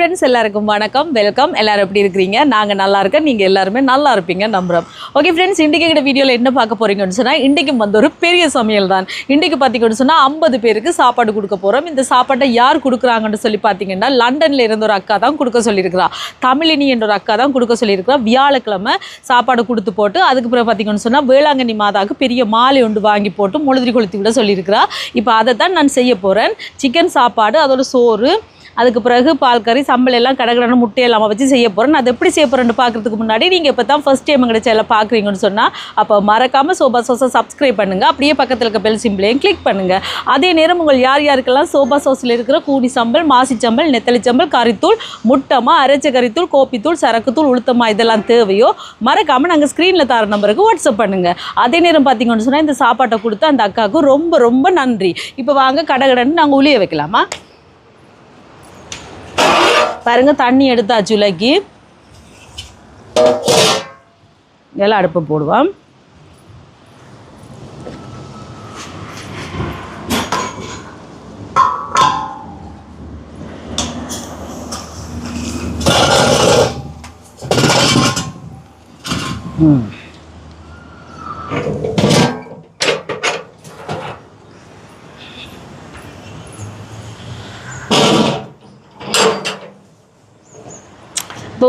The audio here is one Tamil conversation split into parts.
ஃப்ரெண்ட்ஸ் எல்லாருக்கும் வணக்கம். வெல்கம் எல்லோரும் எப்படி இருக்கிறீங்க? நாங்கள் நல்லா இருக்கோம். நீங்கள் எல்லாருமே நல்லா இருப்பீங்க. நம்புகிறோம் ஓகே ஃப்ரெண்ட்ஸ் இன்றைக்கி கிட்ட வீடியோவில் என்ன பார்க்க போகிறீங்கன்னு சொன்னால் இன்றைக்கும் வந்து ஒரு பெரிய சமையல் தான். இன்றைக்கு பார்த்தீங்கன்னு சொன்னால் ஐம்பது பேருக்கு சாப்பாடு கொடுக்க போகிறோம் இந்த சாப்பாட்டை யார் கொடுக்குறாங்கன்னு சொல்லி பார்த்தீங்கன்னா லண்டனில் இருந்த ஒரு அக்கா தான் கொடுக்க சொல்லியிருக்கிறா. தமிழினி என்ற ஒரு அக்கா தான் கொடுக்க சொல்லியிருக்கிறா. வியாழக்கிழமை சாப்பாடு கொடுத்து போட்டு அதுக்கு பிறகு பார்த்தீங்கன்னு சொன்னால் வேளாங்கண்ணி மாதாவுக்கு பெரிய மாலை ஒன்று வாங்கி போட்டு முழுதிரி கொளுத்தி விட சொல்லியிருக்கிறா. இப்போ அதை தான் நான் செய்ய போகிறேன் சிக்கன் சாப்பாடு அதோட சோறு அதுக்கு பிறகு பால் கறி சம்பளம் எல்லாம் கடகடன்னு முட்டையெல்லாம் வச்சு செய்ய போகிறேன் நான் அதை எப்படி செய்ய போகிறேன்னு பார்க்குறதுக்கு முன்னாடி நீங்கள் இப்போ தான் ஃபஸ்ட் டைம் எங்கள்கிட்ட சேனல் பார்க்குறீங்கன்னு சொன்னால் அப்போ மறக்காமல் சோபா சோஸை சப்ஸ்கிரைப் பண்ணுங்கள் அப்படியே பக்கத்தில் இருக்க பெல் சிம்பிளையும் கிளிக் பண்ணுங்கள் அதே நேரம் உங்கள் யார் யாருக்கெல்லாம் சோபா சோஸில் இருக்கிற கூனி சம்பல் மாசி சம்பல் நெத்தலி சம்பல் கறித்தூள் முட்டமா அரைச்ச கறித்தூள் கோப்பித்தூள் சரக்குத்தூள் உளுத்தமா இதெல்லாம் தேவையோ மறக்காமல் நாங்கள் ஸ்க்ரீனில் தர நம்பருக்கு வாட்ஸ்அப் பண்ணுங்கள் அதே நேரம் பார்த்தீங்கன்னு சொன்னால் இந்த சாப்பாட்டை கொடுத்து அந்த அக்காவுக்கு ரொம்ப ரொம்ப நன்றி. இப்போ வாங்க கடகடன்னு நாங்கள் உளிய வைக்கலாமா? பாருங்க தண்ணி எடுத்தாச்சு உலக்கி இதெல்லாம் அடுப்பு போடுவோம். ம்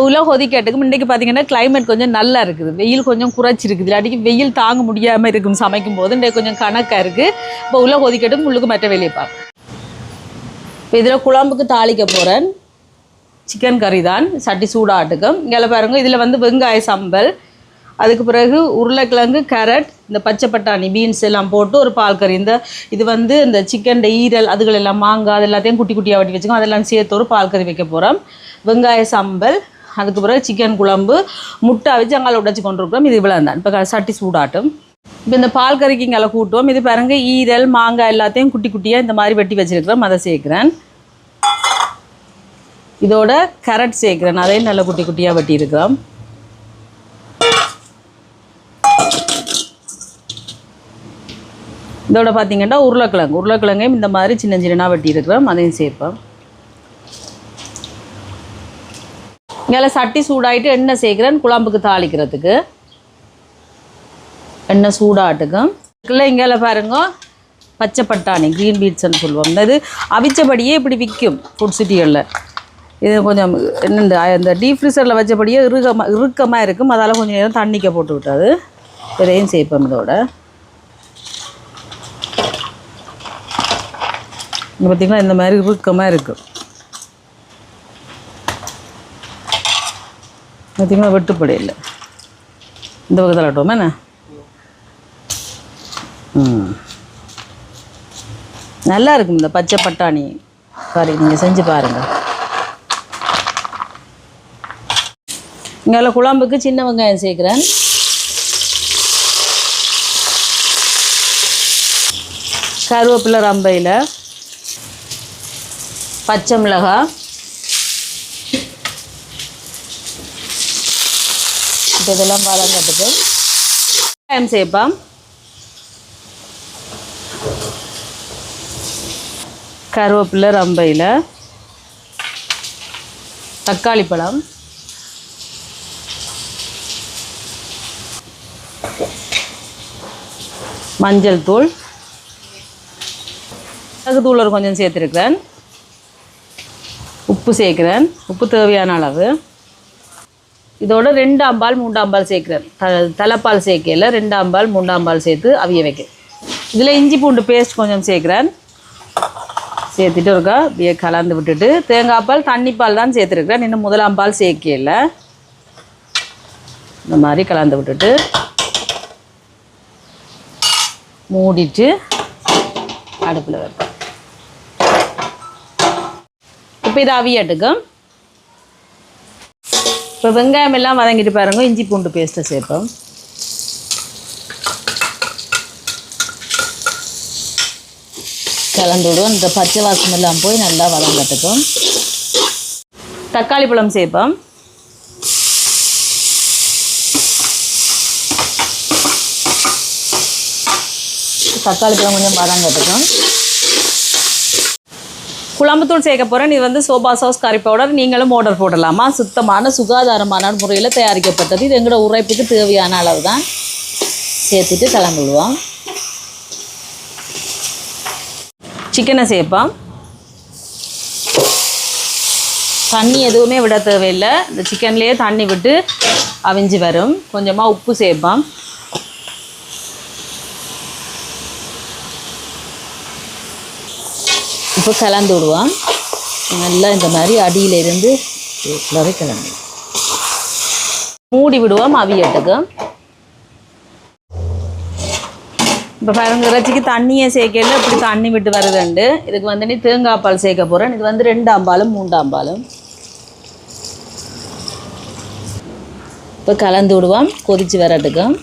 இப்போ உள்ள கொதிக்கட்டுக்கு இன்றைக்கு பார்த்தீங்கன்னா கிளைமேட் கொஞ்சம் நல்லா இருக்குது. வெயில் கொஞ்சம் குறைச்சிருக்குது. இல்லாட்டிக்கு வெயில் தாங்க முடியாமல் இருக்கும் சமைக்கும் போது இன்றைக்கு கொஞ்சம் கணக்காக இருக்குது இப்போ உள்ள கொதிக்கட்டுக்கு உள்ளுக்கு மற்ற வெளியே பார்ப்போம் இப்போ இதில் குழம்புக்கு தாளிக்க போகிறேன் சிக்கன் கறி தான். சட்டி சூடாட்டுக்கும் இங்கே பாருங்க இதில் வந்து வெங்காய சம்பல் அதுக்கு பிறகு உருளைக்கிழங்கு கேரட் இந்த பச்சை பட்டாணி பீன்ஸ் எல்லாம் போட்டு ஒரு பால் கறி. இந்த இது வந்து இந்த சிக்கன் ஈரல் அதுகள் எல்லாம் மாங்காய் அது எல்லாத்தையும் குட்டி குட்டியாக வட்டி வச்சுக்கோம் அதெல்லாம் சேர்த்து ஒரு பால் கறி வைக்க போகிறோம் வெங்காய சம்பல் அதுக்கு பிறகு சிக்கன் குழம்பு முட்டை வச்சு அங்கால உடைச்சி கொண்டு இருக்கிறோம். இது இவ்வளோ தான். இப்போ சட்டி சூடாட்டும். இப்போ இந்த பால் கறிக்கு இங்கே கூட்டுவோம். இது பாருங்க ஈரல் மாங்காய் எல்லாத்தையும் குட்டி குட்டியாக இந்த மாதிரி வெட்டி வச்சிருக்கிறோம். அதை சேர்க்குறேன். இதோட கரட் சேர்க்குறேன். அதையும் நல்ல குட்டி குட்டியாக வெட்டியிருக்கிறோம் இதோட பார்த்தீங்கன்னா உருளைக்கிழங்கு. உருளைக்கிழங்கையும் இந்த மாதிரி சின்ன சின்ன வெட்டியிருக்கிறோம் அதையும் சேர்ப்போம். இங்கே சட்டி சூடாகிட்டு எண்ணெய் சேர்க்குறேன் குழம்புக்கு தாளிக்கிறதுக்கு. எண்ணெய் சூடாட்டுக்கும் இல்லை இங்கே பாருங்க பச்சை பட்டாணி க்ரீன் பீட்ஸ்ன்னு சொல்லுவோம். இது அவிச்சபடியே இப்படி விற்கும் ஃபுட் சிட்டிகளில் இது கொஞ்சம் என்ன இந்த டீப் ஃப்ரீசரில் வச்சபடியே இறுக்கமாக இறுக்கமாக இருக்கும். அதால் கொஞ்சம் நேரம் தண்ணிக்க போட்டு விட்டாது. இதையும் சேர்ப்போம் இதோட. இங்கே பார்த்திங்கன்னா இந்த மாதிரி இறுக்கமாக இருக்கும் பார்த்தீங்களா வெட்டுப்படி இல்லை. இந்த பக்கத்தில் ஆட்டோமா என்ன? ம். நல்லா இருக்கும் இந்த பச்சை பட்டாணி. சாரி நீங்கள் செஞ்சு பாருங்கள் இங்கே குழம்புக்கு சின்ன வெங்காயம் சேர்க்குறேன். கருவேப்பிலை ரம்பையில் பச்சை மிளகாய். இதெல்லாம் வதங்கட்டுக்கு வெங்காயம் சேர்ப்போம் கருவேப்பிலை ரம்பையில். தக்காளி பழம். மஞ்சள் தூள். மிளகு தூள் ஒரு கொஞ்சம் சேர்த்துருக்கிறேன். உப்பு சேர்க்குறேன். உப்பு தேவையான அளவு. இதோட ரெண்டு அம்பால் மூன்றாம் சேர்க்குறேன் த தலைப்பால் சேர்க்கையில் ரெண்டாம்பால் மூண்டாம்பால் சேர்த்து அவிய வைக்க. இதில் இஞ்சி பூண்டு பேஸ்ட் கொஞ்சம் சேர்க்குறேன் சேர்த்துட்டு இருக்கா அப்படியே கலந்து விட்டுட்டு தேங்காய் பால் தண்ணி பால் தான் சேர்த்துருக்குறேன் இன்னும் முதலாம் பால் சேர்க்கையில். இந்த மாதிரி கலந்து விட்டுட்டு மூடிட்டு அடுப்பில் வைப்பேன் இப்போ இது அவியட்டுக்கும் இப்போ வெங்காயம் எல்லாம் வதங்கிட்டு பாருங்க. இஞ்சி பூண்டு பேஸ்ட்டை சேர்ப்போம். கலந்து விடுவோம். இந்த பச்சை வாசம் எல்லாம் போய் நல்லா வதங்கட்டுக்கும் தக்காளி பழம் சேர்ப்போம். தக்காளி பழம் கொஞ்சம் வதங்கட்டுக்கும் குழம்புத்தூள் சேர்க்க போகிறேன் இது வந்து சோபா சாஸ் கறி பவுடர் நீங்களும் ஆர்டர் போடலாமா? சுத்தமான சுகாதாரமான முறையில் தயாரிக்கப்பட்டது. இது எங்களோட உரைப்புக்கு தேவையான அளவு தான் சேர்த்துட்டு கலந்துடுவோம் சிக்கனை சேர்ப்போம். தண்ணி எதுவுமே விட தேவையில்லை. இந்த சிக்கன்லேயே தண்ணி விட்டு அவிஞ்சு வரும். கொஞ்சமாக உப்பு சேர்ப்போம். இப்போ கலந்து விடுவோம். நல்லா இந்த மாதிரி அடியிலிருந்து இருந்து கிளம்பி கலந்து மூடி விடுவோம் அவியட்டுக்கு இப்போ பாருங்க இறைச்சிக்கு தண்ணியை சேர்க்கல இப்படி தண்ணி விட்டு வருதுண்டு. இதுக்கு வந்து நீ தேங்காய் பால் சேர்க்க போகிறேன் இது வந்து ரெண்டாம் பாலும் மூன்றாம் பாலும். இப்போ கலந்து விடுவோம் கொதிச்சு வரட்டுக்கும்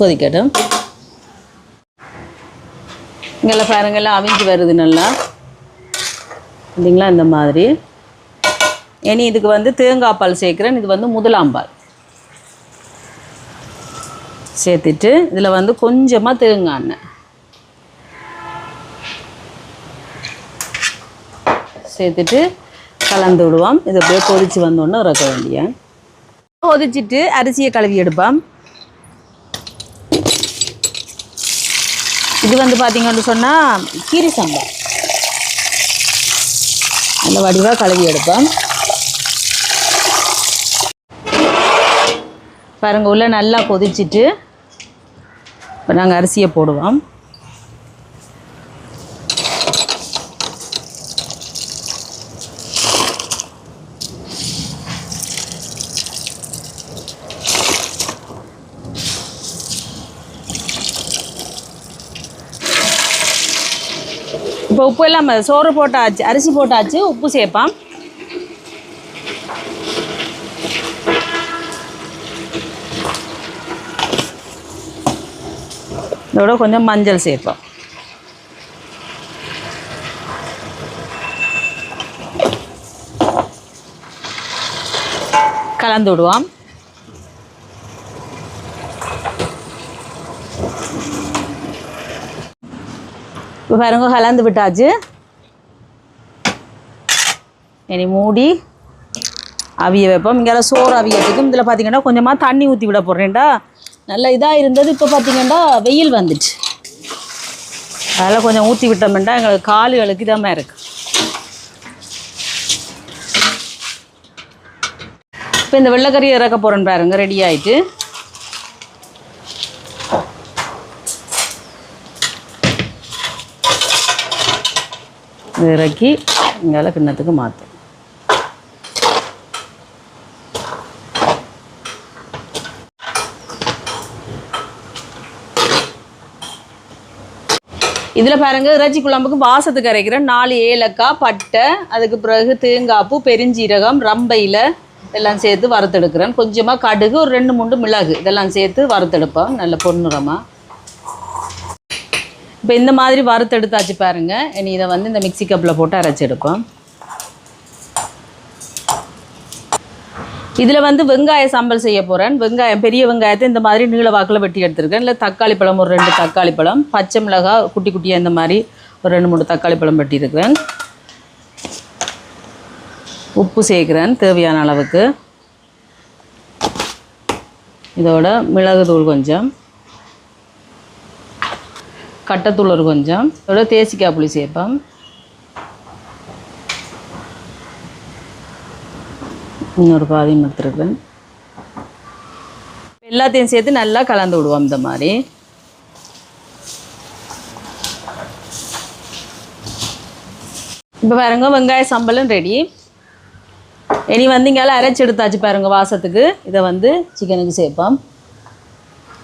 கொதிக்கட்டும். இங்கெல்லாம் பாருங்கள்லாம் அவிஞ்சு வருது நல்லா. இல்லைங்களா இந்த மாதிரி. இனி இதுக்கு வந்து தேங்காய் பால் சேர்க்குறேன். இது வந்து முதலாம் பால். சேர்த்துட்டு இதில் வந்து கொஞ்சமாக தேங்காய் எண்ணெய். சேர்த்துட்டு கலந்து விடுவோம். இது அப்படியே கொதிச்சு வந்தோடனே இறக்க வேண்டிய கொதிச்சிட்டு அரிசியை கழுவி எடுப்பான் இது வந்து பார்த்தீங்கன்னு சொன்னால் கீரி சாம்பார் அந்த வடிவாக கழுவி எடுப்போம். பாருங்கள் உள்ள நல்லா கொதிச்சிட்டு இப்போ நாங்கள் அரிசியை போடுவோம். உப்பு எல்லாம் சோறு போட்டாச்சு அரிசி போட்டாச்சு உப்பு சேர்ப்பான் இதோட கொஞ்சம் மஞ்சள் சேர்ப்போம். கலந்து விடுவோம். இப்போ பாருங்க கலந்து விட்டாச்சு. இனி மூடி அவிய வைப்போம். இங்கே சோறு அவியத்துக்கும் இதில் பார்த்தீங்கன்னா கொஞ்சமாக தண்ணி ஊற்றி விட போடுறேன்டா நல்ல இதாக இருந்தது. இப்போ பார்த்தீங்கன்னா வெயில் வந்துச்சு. அதெல்லாம் கொஞ்சம் ஊற்றி விட்டோம்னா எங்களுக்கு காலுகளுக்கு இதாமல் இருக்கு. இப்போ இந்த வெள்ளைக்கறி இறக்க போகிறேன்னு பாருங்க ரெடி ஆயிட்டு. இறக்கி இங்கால கிண்ணத்துக்கு மாற்றும் இதில் பாருங்க இறைச்சி குழம்புக்கு வாசத்துக்கு அரைக்கிறேன் நாலு ஏலக்காய் பட்டை அதுக்கு பிறகு தேங்காய்ப்பு பெருஞ்சீரகம் ரம்பையில் எல்லாம் சேர்த்து வறுத்தெடுக்கிறேன். கொஞ்சமாக கடுகு ஒரு ரெண்டு மூணு மிளகு இதெல்லாம் சேர்த்து வறுத்தெடுப்போம் நல்ல பொன்னிறமாக இப்போ இந்த மாதிரி வறுத்தெடுத்தாச்சு பாருங்கள் இனி இதை வந்து இந்த மிக்சி கப்பில் போட்டு அரைச்சி எடுக்கும் இதில் வந்து வெங்காய சாம்பல் செய்ய போகிறேன் வெங்காயம் பெரிய வெங்காயத்தை இந்த மாதிரி நீள வாக்கில் வெட்டி எடுத்துருக்கேன். இல்லை தக்காளி பழம் ஒரு ரெண்டு தக்காளி பழம். பச்சை மிளகாய் குட்டி குட்டியாக இந்த மாதிரி ஒரு ரெண்டு மூணு தக்காளி பழம் வெட்டியிருக்கிறேன் உப்பு சேர்க்குறேன் தேவையான அளவுக்கு. இதோட மிளகுத்தூள் கொஞ்சம். கட்டத்தூள் ஒரு கொஞ்சம். இதோட தேசிக்காய் புளி சேர்ப்போம் இன்னொரு பாதியும் மத்திருக்கு எல்லாத்தையும் சேர்த்து நல்லா கலந்து விடுவோம் இந்த மாதிரி. இப்போ பாருங்க வெங்காய சம்பளம் ரெடி இனி வந்து இங்கே அரைச்சி எடுத்தாச்சு பாருங்கள் வாசத்துக்கு. இதை வந்து சிக்கனுக்கு சேர்ப்போம்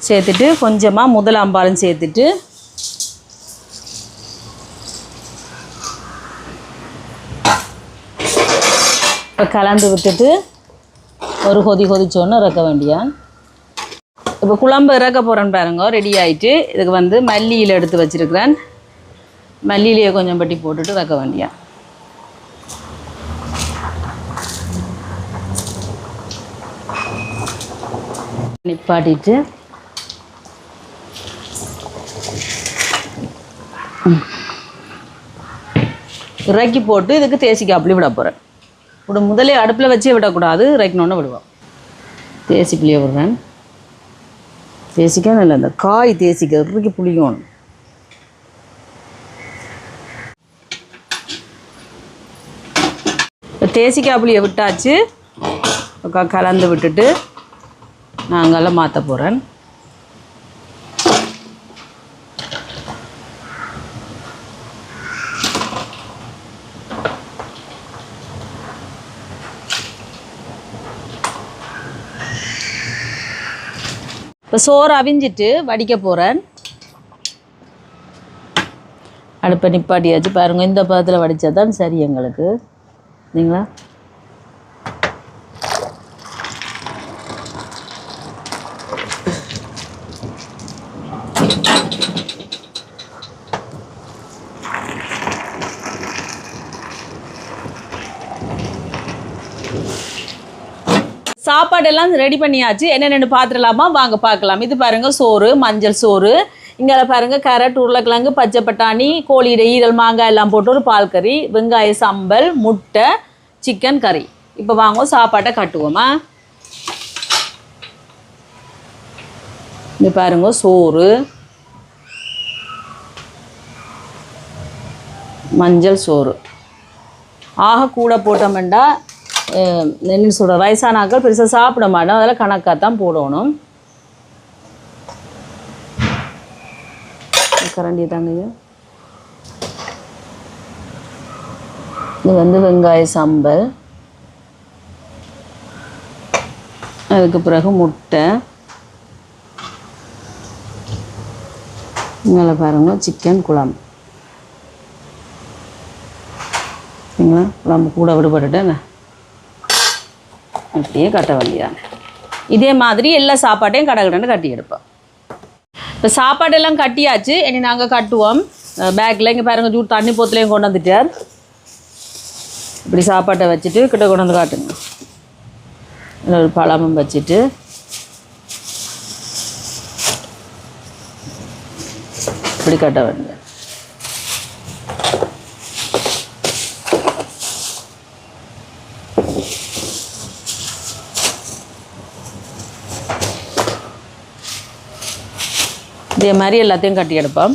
சேர்த்துட்டு கொஞ்சமாக முதல் அம்பாலும் சேர்த்துட்டு இப்போ கலந்து விட்டுட்டு ஒரு கொதி கொதிச்சோன்னு இறக்க வேண்டியான் இப்போ குழம்பு இறக்க போகிறேன் பாருங்க ரெடி ஆகிட்டு இதுக்கு வந்து மல்லியில் எடுத்து வச்சிருக்கிறேன். மல்லியிலேயே கொஞ்சம் பட்டி போட்டுட்டு இறக்க வேண்டியான் நிப்பாட்டிட்டு. இறக்கி போட்டு இதுக்கு தேசிக்காப்புலி விட போகிறேன் இப்படி முதலே அடுப்பில் வச்சே விடக்கூடாது. ரைக்கணுன்னு விடுவோம் தேசி புளிய விடுறேன். தேசிக்காய் இல்லை இந்த காய் தேசிக்க இறக்கி புளிக்கணும். தேசிக்காய் புளியை விட்டாச்சு. க- கலந்து விட்டுட்டு நாங்கெல்லாம் மாற்ற போகிறேன் இப்போ சோறு அவிஞ்சிட்டு வடிக்க போகிறேன் அடுப்பை நிப்பாட்டியாச்சு பாருங்க. இந்த பதத்தில் வடித்தா தான் சரி எங்களுக்கு. இல்லைங்களா? சாப்பாடெல்லாம் ரெடி பண்ணியாச்சு. என்னென்னு பார்த்துடலாமா வாங்க பார்க்கலாம் இது பாருங்க சோறு மஞ்சள் சோறு. இங்கே பாருங்க கேரட் உருளைக்கிழங்கு பச்சை பட்டாணி கோழியோட ஈரல் மாங்காய் எல்லாம் போட்டு ஒரு பால் கறி வெங்காய சம்பல் முட்டை சிக்கன் கறி இப்போ வாங்க சாப்பாட்டை கட்டுவோமா? இது பாருங்க சோறு. மஞ்சள் சோறு. ஆக கூட போட்டோம்னா என்ன சொல்கிற வயசானாக்கள் பெருசாக சாப்பிட மாட்டோம் அதெல்லாம் கணக்காக தான் போடணும். கரண்டி தாங்க இது வந்து வெங்காய சம்பல். அதுக்கு பிறகு முட்டை. இங்கே பாருங்க சிக்கன் குழம்பு. சரிங்களா? குழம்பு கூட விடுபட்டுட்டேன் அப்படியே கட்ட வேண்டியதானே இதே மாதிரி எல்லா சாப்பாட்டையும் கடகடன்னு கட்டி எடுப்போம். இப்போ சாப்பாடெல்லாம் கட்டியாச்சு இனி நாங்கள் கட்டுவோம். பேக்கில் இங்கே பாருங்க ஜூட் தண்ணி போத்துலையும் கொண்டு வந்துட்டார். இப்படி சாப்பாட்டை வச்சுட்டு கிட்ட கொண்டு வந்து காட்டுங்க. ஒரு பழமும் வச்சுட்டு. இப்படி கட்ட வேண்டிய இதே மாதிரி எல்லாத்தையும் கட்டி எடுப்போம்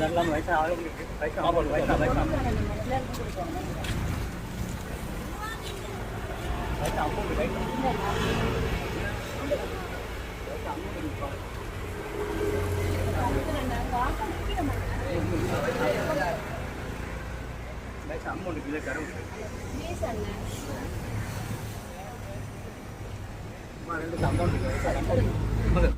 വെള്ളം വയസ്സാവും വയസ്സാവും വയസ്സാവും വയസ്സാവും വയസ്സാവും അമ്മ കിലോ കരം രണ്ട് സംഭവം